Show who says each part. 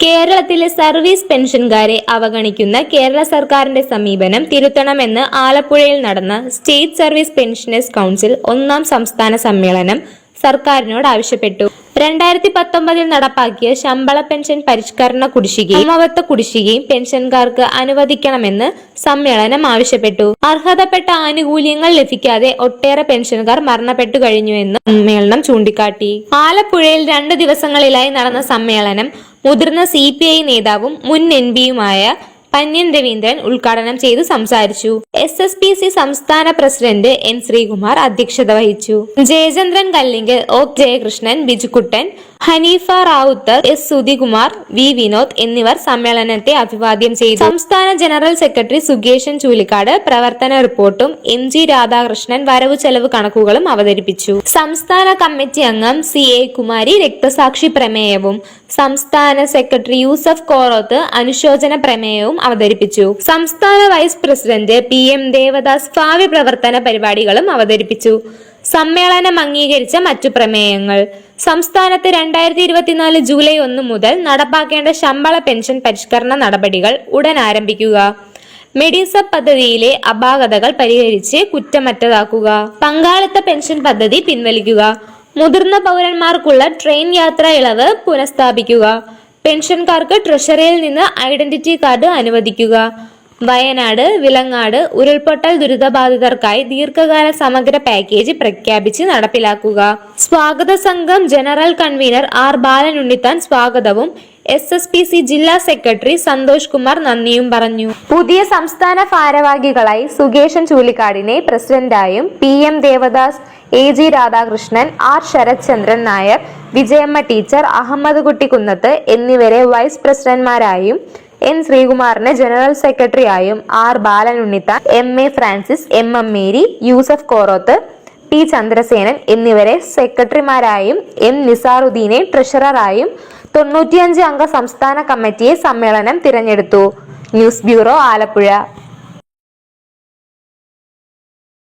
Speaker 1: കേരളത്തിലെ സർവീസ് പെൻഷൻകാരെ അവഗണിക്കുന്ന കേരള സർക്കാരിന്റെ സമീപനം തിരുത്തണമെന്ന് ആലപ്പുഴയിൽ നടന്ന സ്റ്റേറ്റ് സർവീസ് പെൻഷനേഴ്സ് കൗൺസിൽ ഒന്നാം സംസ്ഥാന സമ്മേളനം സർക്കാരിനോട് ആവശ്യപ്പെട്ടു. രണ്ടായിരത്തി പത്തൊമ്പതിൽ നടപ്പാക്കിയ ശമ്പള പെൻഷൻ പരിഷ്കരണ കുടിശ്ശികയും അമവത്വ കുടിശ്ശികയും പെൻഷൻകാർക്ക് അനുവദിക്കണമെന്ന് സമ്മേളനം ആവശ്യപ്പെട്ടു. അർഹതപ്പെട്ട ആനുകൂല്യങ്ങൾ ലഭിക്കാതെ ഒട്ടേറെ പെൻഷൻകാർ മരണപ്പെട്ടു കഴിഞ്ഞുവെന്ന് സമ്മേളനം ചൂണ്ടിക്കാട്ടി. ആലപ്പുഴയിൽ രണ്ടു ദിവസങ്ങളിലായി നടന്ന സമ്മേളനം മുതിർന്ന സി നേതാവും മുൻ എം പിയുമായ പന്യൻ രവീന്ദ്രൻ ഉദ്ഘാടനം ചെയ്ത് സംസാരിച്ചു. എസ് എസ് പി സി സംസ്ഥാന പ്രസിഡന്റ് എൻ ശ്രീകുമാർ അധ്യക്ഷത വഹിച്ചു. Jayachandran Kallingal O Jayakrishnan Bijukuttan Haneefa Rawther S Sudhikumar V Vinod എന്നിവർ സമ്മേളനത്തെ അഭിവാദ്യം ചെയ്തു. സംസ്ഥാന ജനറൽ സെക്രട്ടറി സുഗേഷൻ ചൂലിക്കാട് പ്രവർത്തന റിപ്പോർട്ടും എം ജി രാധാകൃഷ്ണൻ വരവ് ചെലവ് കണക്കുകളും അവതരിപ്പിച്ചു. സംസ്ഥാന കമ്മിറ്റി അംഗം സി എ കുമാരി രക്തസാക്ഷി പ്രമേയവും സംസ്ഥാന സെക്രട്ടറി യൂസഫ് കോറോത്ത് അനുശോചന പ്രമേയവും അവതരിപ്പിച്ചു. സംസ്ഥാന vice president P M Devadas ഭാവി പ്രവർത്തന പരിപാടികളും അവതരിപ്പിച്ചു. സമ്മേളനം അംഗീകരിച്ച മറ്റു പ്രമേയങ്ങൾ. സംസ്ഥാനത്ത് രണ്ടായിരത്തി ഇരുപത്തിനാല് ജൂലൈ ഒന്ന് മുതൽ നടപ്പാക്കേണ്ട ശമ്പള പെൻഷൻ പരിഷ്കരണ നടപടികൾ ഉടൻ ആരംഭിക്കുക. മെഡിസബ് പദ്ധതിയിലെ അപാകതകൾ പരിഹരിച്ച് കുറ്റമറ്റതാക്കുക. പങ്കാളിത്ത പെൻഷൻ പദ്ധതി പിൻവലിക്കുക. മുതിർന്ന പൗരന്മാർക്കുള്ള ട്രെയിൻ യാത്രാ ഇളവ് പുനഃസ്ഥാപിക്കുക. പെൻഷൻകാർക്ക് ട്രഷറിയിൽ നിന്ന് ഐഡന്റിറ്റി കാർഡ് അനുവദിക്കുക. വയനാട് വിലങ്ങാട് ഉരുൾപൊട്ടൽ ദുരിതബാധിതർക്കായി ദീർഘകാല സമഗ്ര പാക്കേജ് പ്രഖ്യാപിച്ച് നടപ്പിലാക്കുക. സ്വാഗത സംഘം general convener R Balan Unnithan സ്വാഗതവും എസ് എസ് പി സി ജില്ലാ സെക്രട്ടറി സന്തോഷ് കുമാർ നന്ദിയും പറഞ്ഞു. പുതിയ സംസ്ഥാന ഭാരവാഹികളായി സുകേഷൻ ചൂലിക്കാടിനെ പ്രസിഡന്റായും P M Devadas A G Radhakrishnan R Sarathchandran Nair Vijayamma teacher Ahammed Kuttikkunnath എന്നിവരെ വൈസ് പ്രസിഡന്റ്മാരായും എൻ ശ്രീകുമാറിനെ general സെക്രട്ടറിയായും R Balan Unnitha M A Francis M M Mary Yusuf Koroth T Chandrasenan എന്നിവരെ സെക്രട്ടറിമാരായും എം നിസാറുദ്ദീനെ ട്രഷററായും തൊണ്ണൂറ്റിയഞ്ച് അംഗ സംസ്ഥാന കമ്മിറ്റിയെ സമ്മേളനം തിരഞ്ഞെടുത്തു. News bureau Alappuzha.